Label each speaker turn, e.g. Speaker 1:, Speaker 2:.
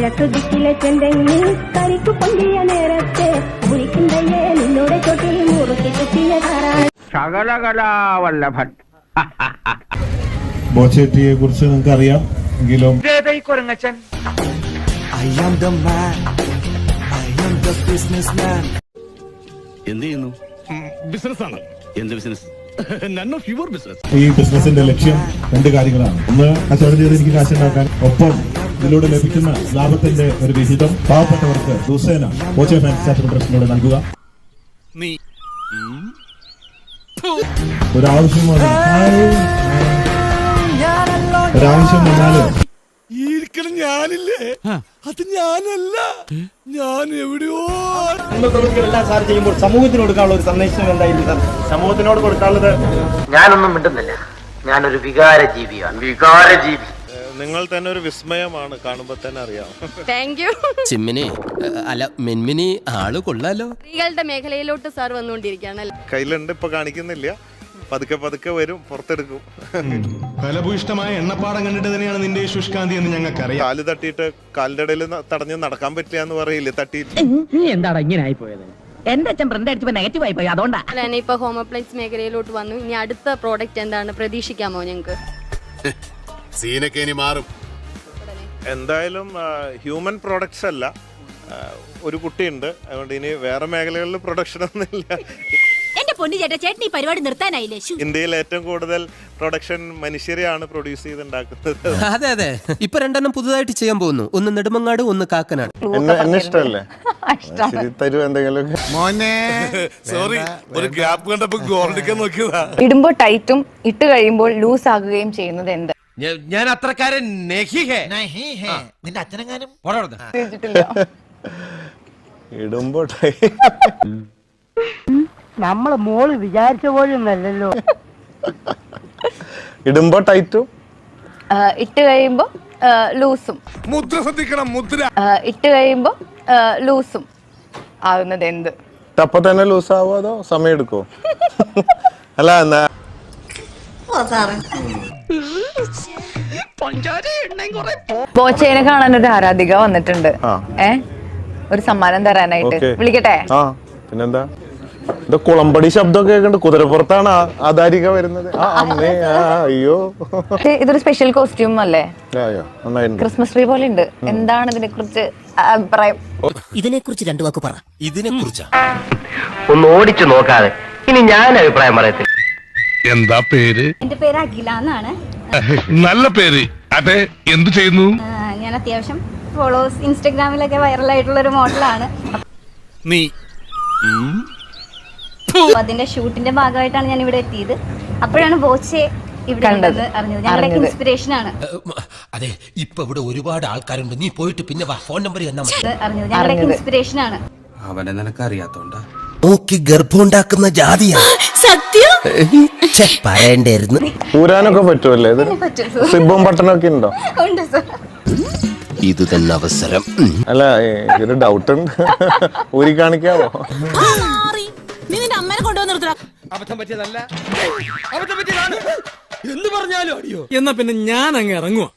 Speaker 1: കിഴക്ക് ദിക്കിലെ ചെന്തെങ്ങിൽ കരിക്കു പൊന്തിയ നേരത്തെ വിളിക്കുന്നയ്യേ നിന്നോട് ചൊട്ടിൽ മുറുക്കി കിട്ടിയ
Speaker 2: ശകലകലാവല്ലഭൻ.
Speaker 3: ബോച്ചേട്ടിയെ കുറിച്ച് നിങ്ങൾക്ക് അറിയാം എങ്കിലും
Speaker 4: I am the man. I am the businessman.
Speaker 5: എന്ത് ചെയ്യുന്നു?
Speaker 6: ബിസിനസ്സാണ്.
Speaker 5: എന്ത് ബിസിനസ്?
Speaker 3: ഈ ബിസിനസിന്റെ ലക്ഷ്യം രണ്ട് കാര്യങ്ങളാണ്. ഒന്ന് കച്ചവടം ചെയ്ത് എനിക്ക് കാശുണ്ടാക്കാൻ ഒപ്പം ഇതിലൂടെ ലഭിക്കുന്ന ലാഭത്തിന്റെ ഒരു വിഹിതം പാവപ്പെട്ടവർക്ക് ദിവസേന ബോച്ചെ ഫാൻസ് ട്രസ്റ്റിലൂടെ നൽകുക.
Speaker 6: നീ
Speaker 3: ഒരാവശ്യം. ഒരാവശ്യം വന്നാൽ
Speaker 6: ഇരിക്കണം ഞാനില്ലേ? അത് ഞാനല്ല. ഞാൻ എവിടെയോ
Speaker 7: എല്ലാം സാർ ചെയ്യുമ്പോൾ സമൂഹത്തിന് കൊടുക്കാനുള്ള ഒരു സന്ദേശം എന്തായിരുന്നു സാർ? സമൂഹത്തിനോട് കൊടുക്കാനുള്ളത്
Speaker 8: ഞാനൊന്നും മിണ്ടുന്നില്ല. ഞാനൊരു വികാര ജീവിയാണ് വികാര ജീവി
Speaker 9: നിങ്ങൾ തന്നെ ഒരു വിസ്മയമാണ് കാണുമ്പോൾ തന്നെ അറിയാം.
Speaker 10: താങ്ക് യു
Speaker 11: ചിമ്മിനി അല്ല മിൻമിനി ആൾ കൊള്ളാലോ.
Speaker 10: സ്ത്രീകളുടെ മേഖലയിലോട്ട് സാർ വന്നുകൊണ്ടിരിക്കുകയാണ്?
Speaker 9: കയ്യിലുണ്ട് ഇപ്പൊ കാണിക്കുന്നില്ല. പതുക്കെ പതുക്കെ വരും പുറത്തെടുക്കും.
Speaker 6: ഫലഭൂയിഷ്ടമായ എണ്ണപ്പാടം കണ്ടിട്ട് തന്നെയാണ് നിന്റെ ശുഷ്കാന്തി എന്ന് ഞങ്ങൾക്കറിയാം.
Speaker 9: കാൽ തട്ടിയിട്ട് കാലിന്റെ ഇടയിൽ തടഞ്ഞ് നടക്കാൻ പറ്റില്ല എന്ന് പറയില്ലേ തട്ടി
Speaker 8: നീ എന്താണ് ഇങ്ങനെ ആയി പോയത് എന്റെ അച്ഛൻ പ്രിന്റ് അടിച്ചപ്പോ നെഗറ്റീവ് ആയി പോയി അതുകൊണ്ടാ.
Speaker 10: അല്ല തന്നെ ഇപ്പൊ ഹോം അപ്ലയൻസ് മേഖലയിലോട്ട് വന്നു. ഇനി അടുത്ത പ്രോഡക്റ്റ് എന്താണ് പ്രതീക്ഷിക്കാമോ ഞങ്ങൾക്ക്
Speaker 5: സീനൊക്കെ ഇനി മാറും.
Speaker 9: എന്തായാലും ഹ്യൂമൻ പ്രോഡക്ട്സ് അല്ല. ഒരു കുട്ടിയുണ്ട്. അതുകൊണ്ട് ഇനി വേറെ മേഖലകളിൽ പ്രൊഡക്ഷൻ ഒന്നുമില്ല.
Speaker 1: എന്റെ പൊന്നു ചേട്ടാ ചേട്ടൻ ഈ പരിപാടി നിർത്താനായില്ലേ?
Speaker 9: ഇന്ത്യയിൽ ഏറ്റവും കൂടുതൽ പ്രൊഡക്ഷൻ മനുഷ്യരെയാണ് പ്രൊഡ്യൂസ് ചെയ്തുണ്ടാക്കുന്നത്.
Speaker 11: അതെ അതെ. ഇപ്പൊ രണ്ടെണ്ണം പുതുതായിട്ട് ചെയ്യാൻ പോകുന്നു. ഒന്ന് നെടുമങ്ങാട് ഒന്ന് കാക്കനാട്.
Speaker 9: എന്നെ എന്നെ ഇഷ്ടമല്ലേ? തരൂ എന്തെങ്കിലും
Speaker 6: സോറി ഒരു ഗ്യാപ്പ് കണ്ടപ്പോ ഗോൾഡിക്കാൻ നോക്കിയതാ.
Speaker 10: ഇടുമ്പോൾ ടൈറ്റും ഇട്ട് കഴിയുമ്പോൾ ലൂസ് ആകുകയും ചെയ്യുന്നത് എന്ത്?
Speaker 11: ഞാൻ അത്രക്കാരൻ
Speaker 4: നിന്റെ അച്ഛനെങ്ങാനും?
Speaker 9: ഇടുമ്പോ
Speaker 8: നമ്മൾ മോൾ വിചാരിച്ച പോലും നല്ലല്ലോ
Speaker 9: ഇടുമ്പോ ടൈറ്റും?
Speaker 10: ഇട്ട് കഴിയുമ്പോ ലൂസും.
Speaker 6: മുദ്ര ശ്രദ്ധിക്കണം മുദ്ര.
Speaker 10: ഇട്ട് കഴിയുമ്പോ ലൂസും ആവുന്നത് എന്ത്?
Speaker 9: അപ്പൊ തന്നെ ലൂസ് ആവോ അതോ സമയം എടുക്കോ അല്ല എന്നാ
Speaker 10: ബോച്ചേനെ കാണാൻ ഒരു ആരാധിക വന്നിട്ടുണ്ട്. ഏ? ഒരു സമ്മാനം തരാനായിട്ട്. വിളിക്കട്ടെ?
Speaker 9: ആ പിന്നെന്താ? ഇത് കുളമ്പടി ശബ്ദം കേൾക്കണ്ട് കുതിരപ്പുറത്താണ് ആധാരിക വരുന്നത്. അമ്മേ അയ്യോ.
Speaker 10: ഇത് ഇതൊരു സ്പെഷ്യൽ കോസ്റ്റ്യൂം അല്ലേ? ക്രിസ്മസ് ട്രീ പോലെ ഉണ്ട്. എന്താണ് ഇതിനെ കുറിച്ച് അഭിപ്രായം?
Speaker 4: ഇതിനെ കുറിച്ച് രണ്ടു വാക്ക് പറ.
Speaker 11: ഇതിനെ കുറിച്ച്
Speaker 8: ഒന്ന് ഓടിച്ചു നോക്കാതെ. ഇനി ഞാൻ അഭിപ്രായം പറയത്തില്ല.
Speaker 6: എന്താ പേര്?
Speaker 1: എന്റെ പേര് അഖില എന്നാണ്.
Speaker 6: നല്ല പേര്. അതെ എന്ത് ചെയ്യുന്നു?
Speaker 1: ഞാൻ അത്യാവശ്യം ഫോളോവേഴ്സ് ഇൻസ്റ്റഗ്രാമിലൊക്കെ വൈറലായിട്ടുള്ള ഒരു മോഡലാണ്.
Speaker 6: നീ.
Speaker 1: അപ്പൊ അതിന്റെ ഷൂട്ടിന്റെ ഭാഗമായിട്ടാണ് ഞാൻ ഇവിടെ എത്തിയത്. അപ്പോഴാണ് ബോച്ചെ ഇവിടെ. ഉണ്ടെന്ന് അറിഞ്ഞത്. ഞങ്ങളുടെ ഇൻസ്പിറേഷൻ ആണ്.
Speaker 11: അതെ ഇപ്പൊ ഇവിടെ ഒരുപാട് ആൾക്കാരുണ്ട്. നീ പോയിട്ട് പിന്നെ ഫോൺ നമ്പർ
Speaker 1: ഇത് അറിഞ്ഞത്. ഞങ്ങളുടെ ഇൻസ്പിറേഷൻ ആണ്.
Speaker 5: അവനെ നിനക്ക് അറിയാത്തോണ്ടാ
Speaker 11: നോക്കി ഗർഭമുണ്ടാക്കുന്ന ജാതിയാ.
Speaker 1: സത്യം?
Speaker 11: പറയണ്ടായിരുന്നു.
Speaker 9: ഊരാനൊക്കെ പറ്റുമല്ലേ ഇത്. സിബും ഉണ്ടോ?
Speaker 1: ഉണ്ട് സർ.
Speaker 11: ഇത് തന്നെ അവസരം.
Speaker 9: അല്ല ഒരു ഡൗട്ട് ഉണ്ട്. ഊരി കാണിക്കാവോ
Speaker 1: നീ നിന്റെ അമ്മനെ കൊണ്ടുവന്ന്
Speaker 11: അബദ്ധം പറ്റിയതല്ല. അബദ്ധം പറ്റിയതാണ്. എന്ന് പറഞ്ഞാലും അടിയോ.
Speaker 6: എന്നാ പിന്നെ ഞാൻ അങ്ങ് ഇറങ്ങുവാ.